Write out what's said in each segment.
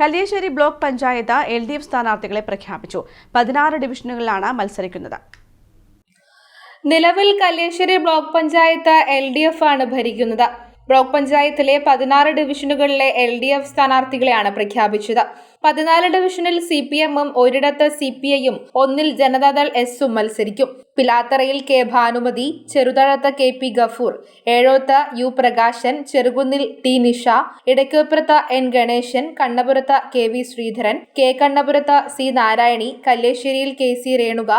Kalliasseri block panchayat L D F സ്ഥാനാർത്ഥികളെ പ്രഖ്യാപിച്ചു. പതിനാറ് ഡിവിഷനുകളിലാണ് മത്സരിക്കുന്നത്. നിലവിൽ Kalliasseri block panchayat L D F ആണ് ഭരിക്കുന്നത്. ബ്ലോക്ക് പഞ്ചായത്തിലെ പതിനാറ് ഡിവിഷനുകളിലെ എൽ ഡി എഫ് സ്ഥാനാർത്ഥികളെയാണ് പ്രഖ്യാപിച്ചത്. പതിനാല് ഡിവിഷനിൽ സി പി എമ്മും ഒരിടത്ത് സി പി ഐയും ഒന്നിൽ ജനതാദൾ എസും മത്സരിക്കും. പിലാത്തറയിൽ കെ ഭാനുമതി ചെറുതഴത്ത കെ പി ഗഫൂർ ഏഴോത്ത് യു പ്രകാശൻ ചെറുകുന്നിൽ ടി നിഷ ഇടയ്ക്കപ്പുറത്ത് എൻ ഗണേശൻ കണ്ണപുരത്ത കെ വി ശ്രീധരൻ കെ കണ്ണപുരത്ത സി നാരായണി കല്ലേശ്ശേരിയിൽ കെ സി രേണുക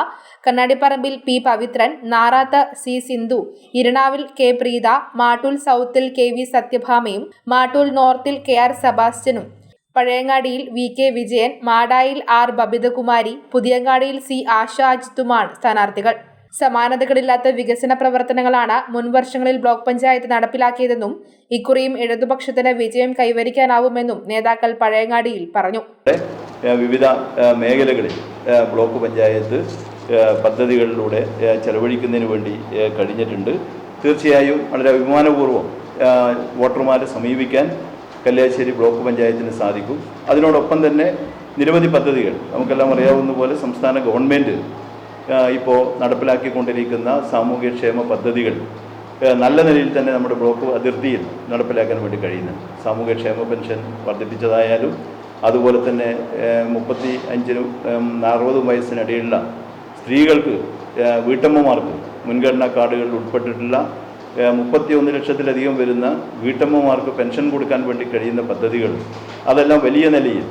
കണ്ണാടിപ്പറമ്പിൽ പി പവിത്രൻ നാറാത്ത് സി സിന്ധു ഇരണാവിൽ കെ പ്രീത മാട്ടൂൽ സൗത്തിൽ കെ വി സത്യഭാമയും മാട്ടൂൽ നോർത്തിൽ കെ ആർ സെബാസ്റ്റ്യനും. പഴയങ്ങാടിയിൽ വി കെ വിജയൻ മാടായിൽ ആർ ബബിതകുമാരി പുതിയങ്ങാടിയിൽ സി ആശ അജിത്തുമാണ് സ്ഥാനാർത്ഥികൾ. സമാനതകളില്ലാത്ത വികസന പ്രവർത്തനങ്ങളാണ് മുൻവർഷങ്ങളിൽ ബ്ലോക്ക് പഞ്ചായത്ത് നടപ്പിലാക്കിയതെന്നും ഇക്കുറിയും ഇടതുപക്ഷത്തിന് വിജയം കൈവരിക്കാനാവുമെന്നും നേതാക്കൾ പഴയങ്ങാടിയിൽ പറഞ്ഞു. വിവിധ മേഖലകളിൽ ബ്ലോക്ക് പഞ്ചായത്ത് പദ്ധതികളിലൂടെ ചെലവഴിക്കുന്നതിന് വേണ്ടി കഴിഞ്ഞിട്ടുണ്ട്. തീർച്ചയായും വളരെ അഭിമാനപൂർവം വോട്ടർമാരെ സമീപിക്കാൻ കല്യാശ്ശേരി ബ്ലോക്ക് പഞ്ചായത്തിന് സാധിക്കും. അതിനോടൊപ്പം തന്നെ നിരവധി പദ്ധതികൾ നമുക്കെല്ലാം അറിയാവുന്ന പോലെ സംസ്ഥാന ഗവൺമെന്റ് ഇപ്പോൾ നടപ്പിലാക്കിക്കൊണ്ടിരിക്കുന്ന സാമൂഹ്യക്ഷേമ പദ്ധതികൾ നല്ല നിലയിൽ തന്നെ നമ്മുടെ ബ്ലോക്ക് അതിർത്തിയിൽ നടപ്പിലാക്കാൻ വേണ്ടി കഴിയുന്നുണ്ട് സാമൂഹ്യക്ഷേമ പെൻഷൻ വർദ്ധിപ്പിച്ചതായാലും അതുപോലെ തന്നെ മുപ്പത്തി അഞ്ചിനും അറുപതും വയസ്സിനിടയിലുള്ള സ്ത്രീകൾക്ക് വീട്ടമ്മമാർക്ക് മുൻഗണനാ കാർഡുകളിൽ ഉൾപ്പെട്ടിട്ടുള്ള മുപ്പത്തി ഒന്ന് ലക്ഷത്തിലധികം വരുന്ന വീട്ടമ്മമാർക്ക് പെൻഷൻ കൊടുക്കാൻ വേണ്ടി കഴിയുന്ന പദ്ധതികൾ അതെല്ലാം വലിയ നിലയിൽ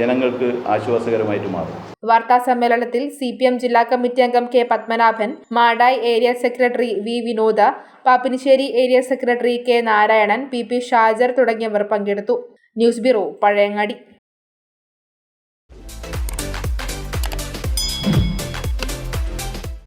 ജനങ്ങൾക്ക് ആശ്വാസകരമായിട്ട് മാറും. വാർത്താ സമ്മേളനത്തിൽ സി പി എം ജില്ലാ കമ്മിറ്റി അംഗം K Padmanabhan Madayi area secretary V Vinod Pappinisseri area secretary K Narayanan P P Shajar തുടങ്ങിയവർ പങ്കെടുത്തു. News bureau Pazhayangadi.